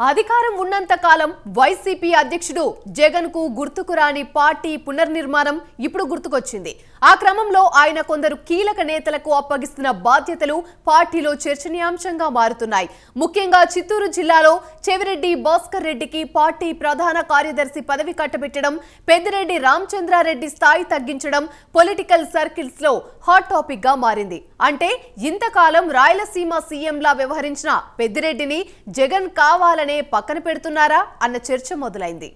అధికారం ఉన్నంత కాలం వైసీపీ అధ్యక్షుడు జగన్కు గుర్తుకు రాని పార్టీ పునర్నిర్మాణం ఇప్పుడు గుర్తుకొచ్చింది. ఆ క్రమంలో ఆయన కొందరు కీలక నేతలకు అప్పగిస్తున్న బాధ్యతలు పార్టీలో చర్చనీయాంశంగా మారుతున్నాయి. ముఖ్యంగా చిత్తూరు జిల్లాలో చెవిరెడ్డి భాస్కర్ రెడ్డికి పార్టీ ప్రధాన కార్యదర్శి పదవి కట్టబెట్టడం పెద్దిరెడ్డి రామచంద్రారెడ్డి స్థాయి తగ్గించడం పొలిటికల్ సర్కిల్స్లో హాట్ టాపిక్గా మారింది. అంటే ఇంతకాలం రాయలసీమ సీఎంలా వ్యవహరించిన పెద్దిరెడ్డిని జగన్ కావాలని పక్కన పెడుతున్నారా అన్న చర్చ మొదలైంది.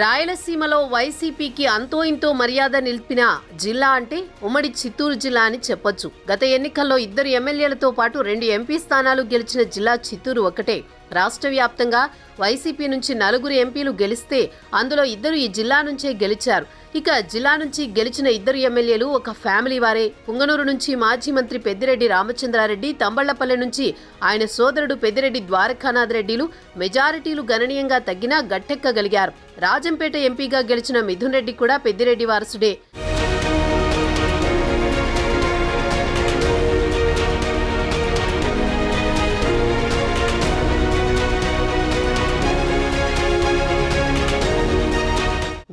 రాయలసీమలో వైసీపీకి అంతో ఇంతో మర్యాద నిలిపిన జిల్లా అంటే ఉమ్మడి చిత్తూరు జిల్లా అని చెప్పొచ్చు. గత ఎన్నికల్లో ఇద్దరు ఎమ్మెల్యేలతో పాటు రెండు ఎంపీ స్థానాలు గెలిచిన జిల్లా చిత్తూరు ఒకటే. రాష్ట్ర వ్యాప్తంగా వైసీపీ నుంచి నలుగురు ఎంపీలు గెలిస్తే అందులో ఇద్దరు ఈ జిల్లా నుంచే గెలిచారు. ఇక జిల్లా నుంచి గెలిచిన ఇద్దరు ఎమ్మెల్యేలు ఒక ఫ్యామిలీ వారే. పుంగనూరు నుంచి మాజీ మంత్రి పెద్దిరెడ్డి రామచంద్రారెడ్డి తంబళ్ళపల్లె నుంచి ఆయన సోదరుడు పెద్దిరెడ్డి ద్వారకానాథ్ రెడ్డిలు మెజారిటీలు గణనీయంగా తగ్గినా గట్టెక్కగలిగారు. రాజంపేట ఎంపీగా గెలిచిన మిథున్ రెడ్డి కూడా పెద్దిరెడ్డి వారసుడే.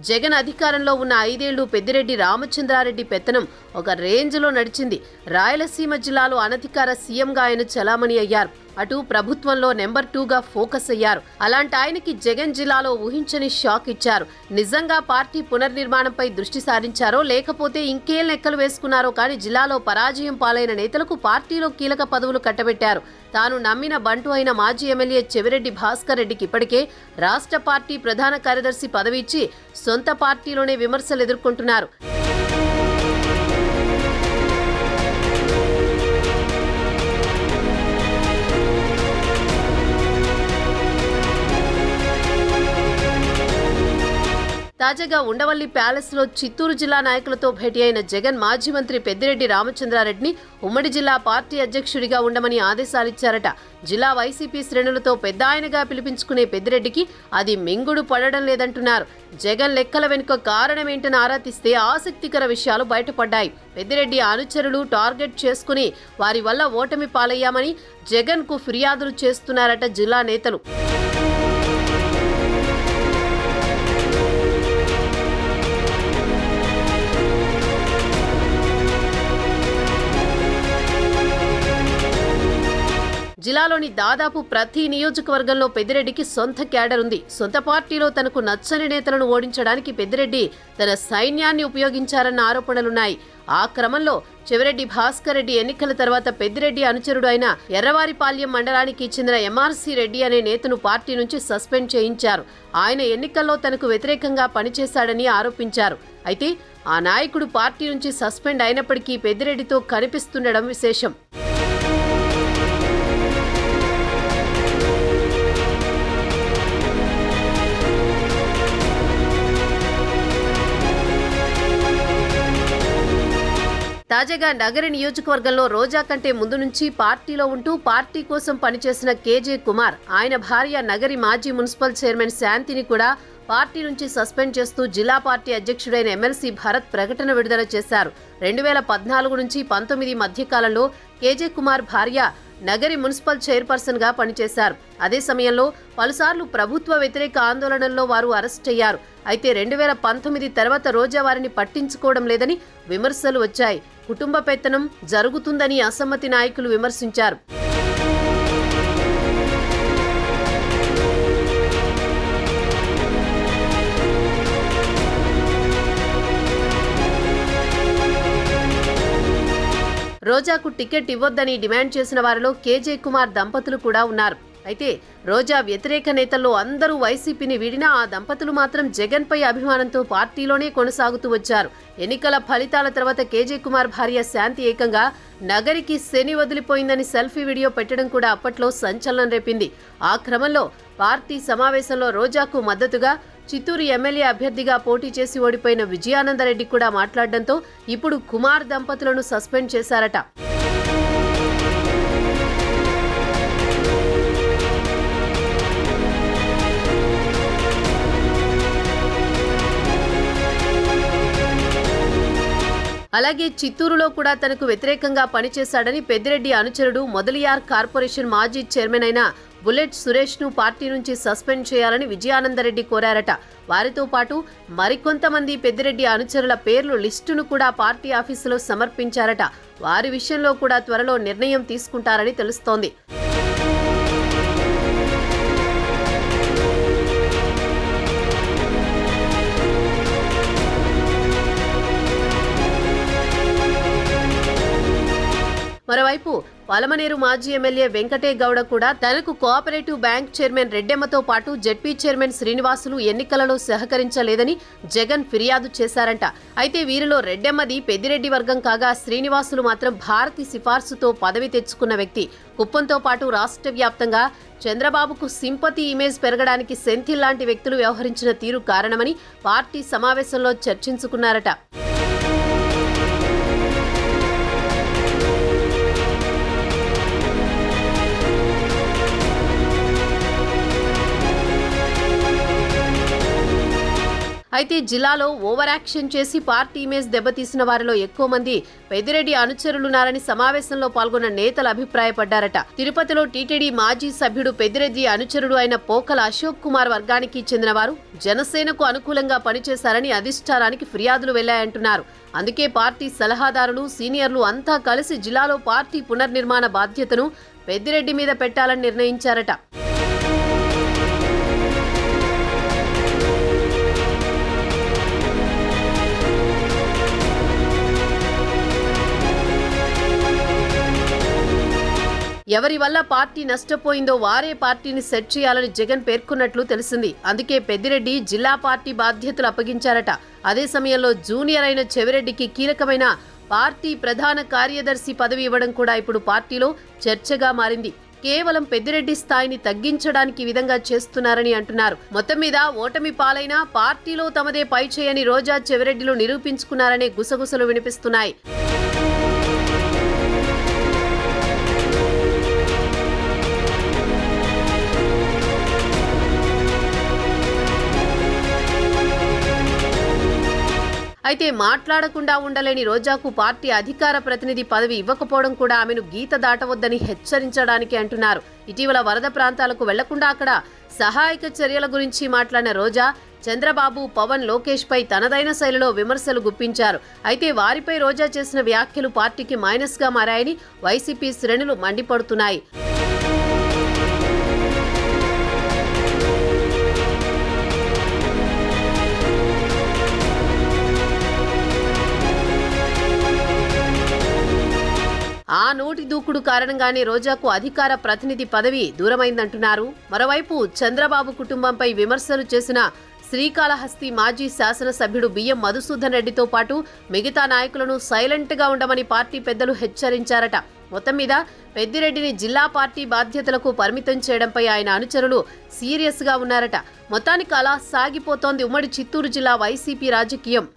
జగన్ అధికారంలో ఉన్న ఐదేళ్ళు పెద్దిరెడ్డి రామచంద్రారెడ్డి పెత్తనం ఒక రేంజ్లో నడిచింది. రాయలసీమ జిల్లాలో అనధికార సీఎంగా ఆయన చలామణి అయ్యారు. అటు ప్రభుత్వంలో నెంబర్ టూగా ఫోకస్ అయ్యారు. అలాంటి ఆయనకి జగన్ జిల్లాలో ఊహించని షాక్ ఇచ్చారు. నిజంగా పార్టీ పునర్నిర్మాణంపై దృష్టి సారించారో లేకపోతే ఇంకేం లెక్కలు వేసుకున్నారో కానీ జిల్లాలో పరాజయం పాలైన నేతలకు పార్టీలో కీలక పదవులు కట్టబెట్టారు. తాను నమ్మిన బంటు అయిన మాజీ ఎమ్మెల్యే చెవిరెడ్డి భాస్కర్ రెడ్డికి ఇప్పటికే రాష్ట్ర పార్టీ ప్రధాన కార్యదర్శి పదవి ఇచ్చి సొంత పార్టీలోనే విమర్శలు ఎదుర్కొంటున్నారు. తాజాగా ఉండవల్లి ప్యాలెస్లో చిత్తూరు జిల్లా నాయకులతో భేటీ అయిన జగన్ మాజీ మంత్రి పెద్దిరెడ్డి రామచంద్రారెడ్డిని ఉమ్మడి జిల్లా పార్టీ అధ్యక్షుడిగా ఉండమని ఆదేశాలిచ్చారట. జిల్లా వైసీపీ శ్రేణులతో పెద్ద ఆయనగా పిలిపించుకునే పెద్దిరెడ్డికి అది మింగుడు పడడం లేదంటున్నారు. జగన్ లెక్కల వెనుక కారణమేంటని ఆరా తీస్తే ఆసక్తికర విషయాలు బయటపడ్డాయి. పెద్దిరెడ్డి అనుచరులు టార్గెట్ చేసుకుని వారి వల్ల ఓటమి పాలయ్యామని జగన్కు ఫిర్యాదులు చేస్తున్నారట జిల్లా నేతలు. దాదాపు ప్రతి నియోజకవర్గంలో పెద్దిరెడ్డికి సొంత క్యాడర్ ఉంది. సొంత పార్టీలో తనకు నచ్చని నేతలను ఓడించడానికి పెద్దిరెడ్డి తన సైన్యాన్ని ఉపయోగించారన్న ఆరోపణలున్నాయి. ఆ క్రమంలో చెవిరెడ్డి భాస్కర్ రెడ్డి ఎన్నికల తర్వాత పెద్దిరెడ్డి అనుచరుడు అయిన ఎర్రవారిపాల్యం మండలానికి చెందిన ఎంఆర్సీ రెడ్డి అనే నేతను పార్టీ నుంచి సస్పెండ్ చేయించారు. ఆయన ఎన్నికల్లో తనకు వ్యతిరేకంగా పనిచేశాడని ఆరోపించారు. అయితే ఆ నాయకుడు పార్టీ నుంచి సస్పెండ్ అయినప్పటికీ పెద్దిరెడ్డితో కనిపిస్తుండడం విశేషం. తాజాగా నగర నియోజకవర్గంలో రోజా కంటే ముందు నుంచి పార్టీలో ఉంటూ పార్టీ కోసం పనిచేసిన కేజే కుమార్ ఆయన భార్య నగరి మాజీ మున్సిపల్ చైర్మన్ శాంతిని కూడా పార్టీ నుంచి సస్పెండ్ చేస్తూ జిల్లా పార్టీ అధ్యక్షుడైన ఎమ్మెల్సీ భరత్ ప్రకటన విడుదల చేశారు. రెండు వేల పద్నాలుగు నుంచి పంతొమ్మిది మధ్యకాలంలో కేజే కుమార్ భార్య నగరి మున్సిపల్ చైర్పర్సన్గా పనిచేశారు. అదే సమయంలో పలుసార్లు ప్రభుత్వ వ్యతిరేక ఆందోళనల్లో వారు అరెస్ట్ అయ్యారు. అయితే రెండు వేల పంతొమ్మిది తర్వాత రోజా వారిని పట్టించుకోవడం లేదని విమర్శలు వచ్చాయి. కుటుంబ పెత్తనం జరుగుతుందని అసమ్మతి నాయకులు విమర్శించారు. రోజాకు టికెట్ ఇవ్వొద్దని డిమాండ్ చేసిన వారిలో కేజే కుమార్ దంపతులు కూడా ఉన్నారు. అయితే రోజా వ్యతిరేక నేతల్లో అందరూ వైసీపీని వీడినా ఆ దంపతులు మాత్రం జగన్పై అభిమానంతో పార్టీలోనే కొనసాగుతూ వచ్చారు. ఎన్నికల ఫలితాల తర్వాత కేజీ కుమార్ భార్య శాంతి ఏకంగా నగరికి శని వదిలిపోయిందని సెల్ఫీ వీడియో పెట్టడం కూడా అప్పట్లో సంచలనం రేపింది. ఆ క్రమంలో పార్టీ సమావేశంలో రోజాకు మద్దతుగా చిత్తూరు ఎమ్మెల్యే అభ్యర్థిగా పోటీ చేసి ఓడిపోయిన విజయానందరెడ్డి కూడా మాట్లాడడంతో ఇప్పుడు కుమార్ దంపతులను సస్పెండ్ చేశారట. అలాగే చిత్తూరులో కూడా తనకు వ్యతిరేకంగా పనిచేశాడని పెద్దిరెడ్డి అనుచరుడు మొదలియార్ కార్పొరేషన్ మాజీ చైర్మన్ అయిన బుల్లెట్ సురేష్ను పార్టీ నుంచి సస్పెండ్ చేయాలని విజయానందరెడ్డి కోరారట. వారితో పాటు మరికొంతమంది పెద్దిరెడ్డి అనుచరుల పేర్లు లిస్టును కూడా పార్టీ ఆఫీసులో సమర్పించారట. వారి విషయంలో కూడా త్వరలో నిర్ణయం తీసుకుంటారని తెలుస్తోంది. మరోవైపు పలమనేరు మాజీ ఎమ్మెల్యే వెంకటే గౌడ కూడా తనకు కోఆపరేటివ్ బ్యాంక్ చైర్మన్ రెడ్డెమ్మతో పాటు జెడ్పీ చైర్మన్ శ్రీనివాసులు ఎన్నికలలో సహకరించలేదని జగన్ ఫిర్యాదు చేశారంట. అయితే వీరిలో రెడ్డెమ్మది పెద్దిరెడ్డి వర్గం కాగా శ్రీనివాసులు మాత్రం భారతి సిఫార్సుతో పదవి తెచ్చుకున్న వ్యక్తి. కుప్పంతో పాటు రాష్ట్ర వ్యాప్తంగా చంద్రబాబుకు సింపతి ఇమేజ్ పెరగడానికి సెంథిల్ లాంటి వ్యక్తులు వ్యవహరించిన తీరు కారణమని పార్టీ సమావేశంలో చర్చించుకున్నారట. అయితే జిల్లాలో ఓవర్ యాక్షన్ చేసి పార్టీ ఇమేజ్ దెబ్బతీసిన వారిలో ఎక్కువ మంది పెద్దిరెడ్డి అనుచరులున్నారని సమావేశంలో పాల్గొన్న నేతలు అభిప్రాయపడ్డారట. తిరుపతిలో టీటీడీ మాజీ సభ్యుడు పెద్దిరెడ్డి అనుచరుడు అయిన పోకల అశోక్ కుమార్ వర్గానికి చెందినవారు జనసేనకు అనుకూలంగా పనిచేశారని అధిష్టానానికి ఫిర్యాదులు వెళ్ళాయంటున్నారు. అందుకే పార్టీ సలహాదారులు సీనియర్లు అంతా కలిసి జిల్లాలో పార్టీ పునర్నిర్మాణ బాధ్యతను పెద్దిరెడ్డి మీద పెట్టాలని నిర్ణయించారట. ఎవరి వల్ల పార్టీ నష్టపోయిందో వారే పార్టీని సెట్ చేయాలని జగన్ పేర్కొన్నట్లు తెలిసింది. అందుకే పెద్దిరెడ్డి జిల్లా పార్టీ బాధ్యతలు అప్పగించారట. అదే సమయంలో జూనియర్ అయిన చెవిరెడ్డికి కీలకమైన పార్టీ ప్రధాన కార్యదర్శి పదవి ఇవ్వడం కూడా ఇప్పుడు పార్టీలో చర్చగా మారింది. కేవలం పెద్దిరెడ్డి స్థాయిని తగ్గించడానికి విధంగా చేస్తున్నారని అంటున్నారు. మొత్తం మీద ఓటమి పాలైన పార్టీలో తమదే పై చేయని రోజా చెవిరెడ్డిలు నిరూపించుకున్నారనే గుసగుసలు వినిపిస్తున్నాయి. అయితే మాట్లాడకుండా ఉండలేని రోజాకు పార్టీ అధికార ప్రతినిధి పదవి ఇవ్వకపోవడం కూడా ఆమెను గీత దాటవద్దని హెచ్చరించడానికి అంటున్నారు. ఇటీవల వరద ప్రాంతాలకు వెళ్ళకుండా అక్కడ సహాయక చర్యల గురించి మాట్లాడిన రోజా చంద్రబాబు పవన్ లోకేష్ పై తనదైన శైలిలో విమర్శలు గుప్పించారు. అయితే వారిపై రోజా చేసిన వ్యాఖ్యలు పార్టీకి మైనస్గా మారాయని వైసీపీ శ్రేణులు మండిపడుతున్నాయి. కారణంగానే రోజాకు అధికార ప్రతినిధి పదవి దూరమైందంటున్నారు. మరోవైపు చంద్రబాబు కుటుంబంపై విమర్శలు చేసిన శ్రీకాళహస్తి మాజీ శాసనసభ్యుడు బియ్యం మధుసూదన్ రెడ్డితో పాటు మిగతా నాయకులను సైలెంట్గా ఉండమని పార్టీ పెద్దలు హెచ్చరించారట. మొత్తం మీద పెద్దిరెడ్డిని జిల్లా పార్టీ బాధ్యతలకు పరిమితం చేయడంపై ఆయన అనుచరులు సీరియస్గా ఉన్నారట. మొత్తానికి అలా సాగిపోతోంది ఉమ్మడి చిత్తూరు జిల్లా వైసీపీ రాజకీయం.